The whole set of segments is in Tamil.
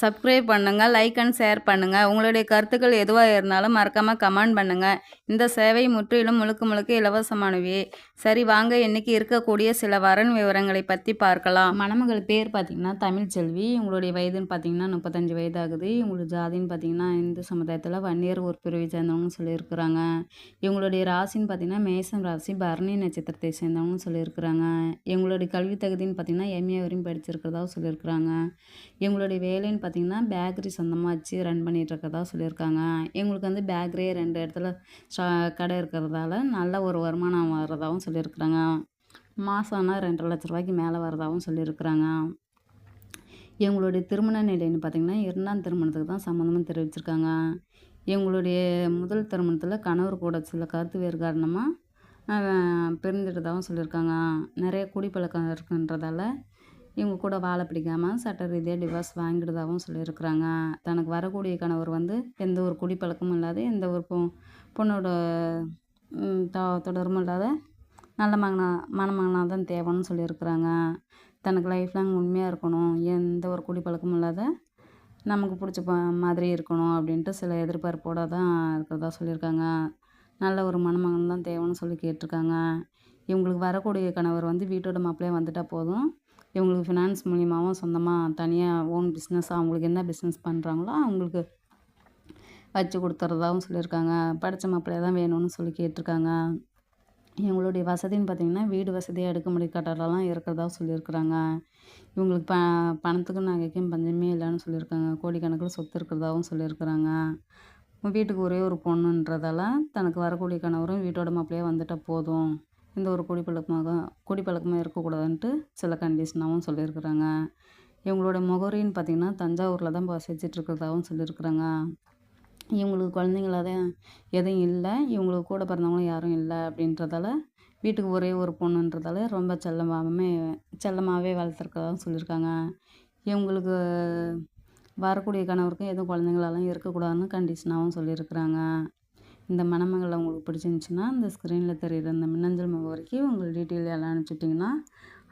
சப்ஸ்கிரைப் பண்ணுங்கள் லைக் அண்ட் ஷேர் பண்ணுங்கள் உங்களுடைய கருத்துக்கள் எதுவாக இருந்தாலும் மறக்காமல் கமெண்ட் பண்ணுங்கள் இந்த சேவை முற்றிலும் முழுக்க முழுக்க இலவசமானவே. சரி வாங்க இன்றைக்கி இருக்கக்கூடிய சில வரன் விவரங்களை பற்றி பார்க்கலாம். மணமகள் பேர் பார்த்தீங்கன்னா தமிழ்ச்செல்வி உங்களுடைய வயதுன்னு பார்த்தீங்கன்னா முப்பத்தஞ்சு வயது ஆகுது இவங்களுடைய ஜாதின்னு பார்த்தீங்கன்னா இந்து சமுதாயத்தில் வன்னியர் ஒரு பிரிவை சேர்ந்தவங்கன்னு சொல்லியிருக்கிறாங்க. இவங்களுடைய ராசின்னு பார்த்தீங்கன்னா மேசம் ராசி பரணி நட்சத்திரத்தை சேர்ந்தவங்கன்னு சொல்லியிருக்கிறாங்க. இவங்களுடைய கல்வி தகுதின்னு பார்த்தீங்கன்னா எம்ஏ வரையும் படிச்சிருக்கிறதாவும் சொல்லியிருக்கிறாங்க. இவங்களுடைய வேலைன்னு பார்த்திங்கன்னா பேக்கரி சொந்தமாக வச்சு ரன் பண்ணிகிட்ருக்கதா சொல்லியிருக்காங்க. எங்களுக்கு வந்து பேக்கரியே ரெண்டு இடத்துல ஸ்டா கடை இருக்கிறதால நல்ல ஒரு வருமானம் வர்றதாகவும் சொல்லியிருக்கிறாங்க. மாதம் ஆனால் ரெண்டரை லட்ச ரூபாய்க்கு மேலே வர்றதாகவும் சொல்லியிருக்கிறாங்க. எங்களுடைய திருமண நிலைன்னு பார்த்தீங்கன்னா இரண்டாம் திருமணத்துக்கு தான் சம்மந்தமாக தெரிவிச்சிருக்காங்க. எங்களுடைய முதல் திருமணத்தில் கணவர் கூட சில கருத்து வேறு காரணமாக பிரிந்துட்டதாகவும் சொல்லியிருக்காங்க. நிறைய குடிப்பழக்கம் இருக்குன்றதால இவங்க கூட வாழ பிடிக்காமல் சட்ட ரீதியாக டிவோர்ஸ் வாங்கிடுதாகவும் சொல்லியிருக்கிறாங்க. தனக்கு வரக்கூடிய கணவர் வந்து எந்த ஒரு குடிப்பழக்கமும் இல்லாத எந்த ஒரு பொ பொண்ணோட ம், தொடர்பும் இல்லாத நல்ல மகனா மணமகனாக தான் தேவைன்னு சொல்லியிருக்கிறாங்க. தனக்கு லைஃப் லாங் உண்மையாக இருக்கணும். எந்த ஒரு குடிப்பழக்கமும் இல்லாத நமக்கு பிடிச்ச ப மாதிரி இருக்கணும் அப்படின்ட்டு சில எதிர்பார்ப்போட தான் இருக்கிறதா சொல்லியிருக்காங்க. நல்ல ஒரு மணமகன் தான் தேவைன்னு சொல்லி கேட்டிருக்காங்க. இவங்களுக்கு வரக்கூடிய கணவர் வந்து வீட்டோட மாப்பிள்ளையே வந்துட்டால் போதும். இவங்களுக்கு ஃபினான்ஸ் மூலியமாகவும் சொந்தமாக தனியாக ஓன் பிஸ்னஸ் அவங்களுக்கு என்ன பிஸ்னஸ் பண்ணுறாங்களோ அவங்களுக்கு வச்சு கொடுத்துறதாகவும் சொல்லியிருக்காங்க. படித்த மாப்பிள்ளைய தான் வேணும்னு சொல்லி கேட்டிருக்காங்க. இவங்களுடைய வசதின்னு பார்த்தீங்கன்னா வீடு வசதியாக எடுக்க முடிய கட்டடம்லாம் இருக்கிறதா சொல்லியிருக்கிறாங்க. இவங்களுக்கு ப பணத்துக்கும் நகைக்கும் பஞ்சமே இல்லைன்னு சொல்லியிருக்காங்க. கோடிக்கணக்கில் சொத்து இருக்கிறதாகவும் சொல்லியிருக்கிறாங்க. வீட்டுக்கு ஒரே ஒரு பொண்ணுன்றதால தனக்கு வரக்கூடிய கணவரும் வீட்டோட மாப்பிள்ளையே வந்துட்டால் போதும். எந்த ஒரு குடிப்பழக்கமாக குடிப்பழக்கமாக இருக்கக்கூடாதுன்ட்டு சில கண்டிஷனாகவும் சொல்லியிருக்கிறாங்க. இவங்களோட முகவரின்னு பார்த்தீங்கன்னா தஞ்சாவூரில் தான் வசிச்சுட்டு இருக்கிறதாகவும் சொல்லியிருக்கிறாங்க. இவங்களுக்கு குழந்தைங்களாத எதுவும் இல்லை இவங்களுக்கு கூட பிறந்தவங்களும் யாரும் இல்லை அப்படின்றதால வீட்டுக்கு ஒரே ஒரு பொண்ணுன்றதால ரொம்ப செல்லமாகவே செல்லமாகவே வளர்த்துருக்கதாகவும் சொல்லியிருக்காங்க. இவங்களுக்கு வரக்கூடிய கணவருக்கும் எதுவும் குழந்தைங்களெல்லாம் இருக்கக்கூடாதுன்னு கண்டிஷனாகவும் சொல்லியிருக்கிறாங்க. இந்த மணமகள் உங்களுக்கு பிடிச்சிருந்துச்சின்னா இந்த ஸ்க்ரீனில் தெரியுற இந்த மின்னஞ்சல் முகவரிக்கு உங்கள் டீட்டெயில் எல்லாம் அனுப்பிச்சிட்டிங்கன்னா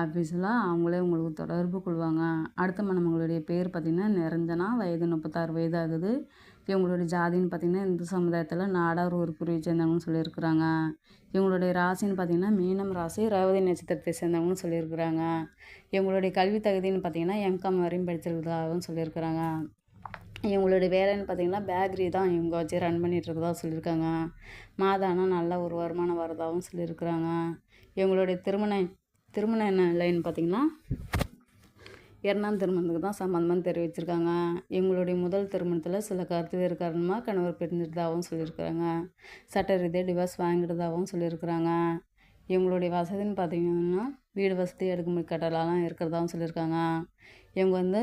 ஆஃபீஸில் அவங்களே உங்களுக்கு தொடர்பு கொள்வாங்க. அடுத்த மணமகளுடைய பேர் பார்த்திங்கன்னா நிரஞ்சனா வயது முப்பத்தாறு வயது ஆகுது இவங்களுடைய ஜாதின்னு பார்த்திங்கன்னா இந்து சமுதாயத்தில் நாடார் ஒரு பிரிவை சேர்ந்தவங்கன்னு சொல்லியிருக்கிறாங்க. இவங்களுடைய ராசின்னு பார்த்திங்கன்னா மீனம் ராசி ரேவதி நட்சத்திரத்தை சேர்ந்தவங்கன்னு சொல்லியிருக்கிறாங்க. இவங்களுடைய கல்வி தகுதின்னு பார்த்திங்கன்னா எம்காம் வரையும் படிச்சிருக்கிறதாகவும் சொல்லியிருக்கிறாங்க. இவங்களோட வேலைன்னு பார்த்தீங்கன்னா பேக்கரி தான் இவங்க வச்சு ரன் பண்ணிகிட்ருக்கறதா சொல்லியிருக்காங்க. மாதானா நல்ல ஒரு வருமானம் வரதாகவும் சொல்லியிருக்கிறாங்க. இவங்களுடைய திருமண திருமண நிலைன்னு பார்த்தீங்கன்னா இரண்டாம் திருமணத்துக்கு தான் சம்மந்தமாக தெரிவிச்சிருக்காங்க. இவங்களுடைய முதல் திருமணத்தில் சில கருத்து வேறு காரணமாக கணவர் பிரிஞ்சிட்டதாகவும் சொல்லியிருக்கிறாங்க. சட்ட ரீதியாக டிவோர்ஸ் வாங்கிட்டதாகவும் சொல்லியிருக்கிறாங்க. இவங்களுடைய வசதின்னு பார்த்தீங்கன்னா வீடு வசதி அடுக்குமுறை கட்டலாம் இருக்கிறதாகவும் சொல்லியிருக்காங்க. இவங்க வந்து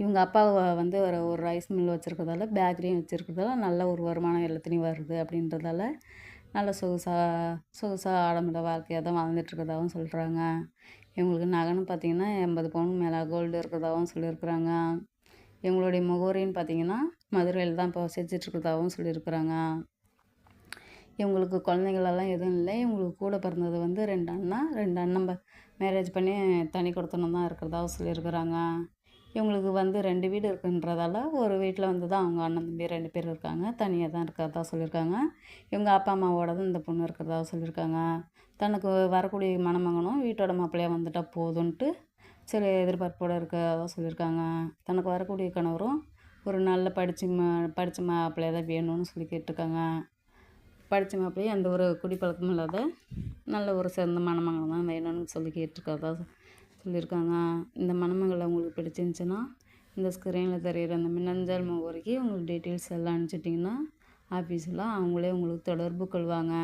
இவங்க அப்பா வந்து ஒரு ஒரு ரைஸ் மில் வச்சுருக்கிறதால பேக்கரியும் வச்சுருக்கிறதால நல்ல ஒரு வருமானம் எல்லாத்துலேயும் வருது அப்படின்றதால நல்ல சொகுசாக சொகுசாக ஆடம்பர வாழ்க்கையாக தான் வாழ்ந்துட்டுருக்கதாகவும் சொல்கிறாங்க இவங்களுக்கு நகைன்னு பார்த்தீங்கன்னா எண்பது பவுன் மேலே கோல்டு இருக்கிறதாகவும் சொல்லியிருக்கிறாங்க. இவங்களுடைய முகவரின்னு பார்த்தீங்கன்னா மதுரையில் தான் இப்போ வசிச்சுட்டு சொல்லியிருக்கிறாங்க. இவங்களுக்கு குழந்தைங்களெல்லாம் எதுவும் இல்லை. இவங்களுக்கு கூட பிறந்தது வந்து ரெண்டு அண்ணா ரெண்டு அண்ணன் மேரேஜ் பண்ணி தனி கொடுத்தனம் தான் இருக்கிறதாகவும் சொல்லியிருக்கிறாங்க. இவங்களுக்கு வந்து ரெண்டு வீடு இருக்குன்றதால ஒரு வீட்டில் வந்து தான் அவங்க அண்ணன் தம்பி ரெண்டு பேர் இருக்காங்க. தனியாக தான் இருக்கிறதா சொல்லியிருக்காங்க. இவங்க அப்பா அம்மாவோட தான் இந்த பொண்ணு இருக்கிறதா சொல்லியிருக்காங்க. தனக்கு வரக்கூடிய மணமகனும் வீட்டோட மாப்பிள்ளையாக வந்துட்டால் போதும்ன்ட்டு சில எதிர்பார்ப்போடு இருக்கிறதா சொல்லியிருக்காங்க. தனக்கு வரக்கூடிய கணவரும் ஒரு நல்ல படித்து மா படித்த மாப்பிள்ளையாக தான் வேணும்னு சொல்லி கேட்டிருக்காங்க. படித்த மாப்பிள்ளையே எந்த ஒரு குடிப்பழக்கமும் இல்லாத நல்ல ஒரு சிறந்த மணமகன் தான் வேணும்னு சொல்லி கேட்டிருக்கிறதா சொல்லியிருக்காங்க. இந்த மணமகளை உங்களுக்கு பிடிச்சிருந்துச்சின்னா இந்த ஸ்க்ரீனில் தெரிகிற அந்த மின்னஞ்சல் முகவரிக்கு உங்களுக்கு டீட்டெயில்ஸ் எல்லாம் அனுப்பிச்சிட்டிங்கன்னா ஆஃபீஸில் அவங்களே உங்களுக்கு தொடர்பு கொள்வாங்க.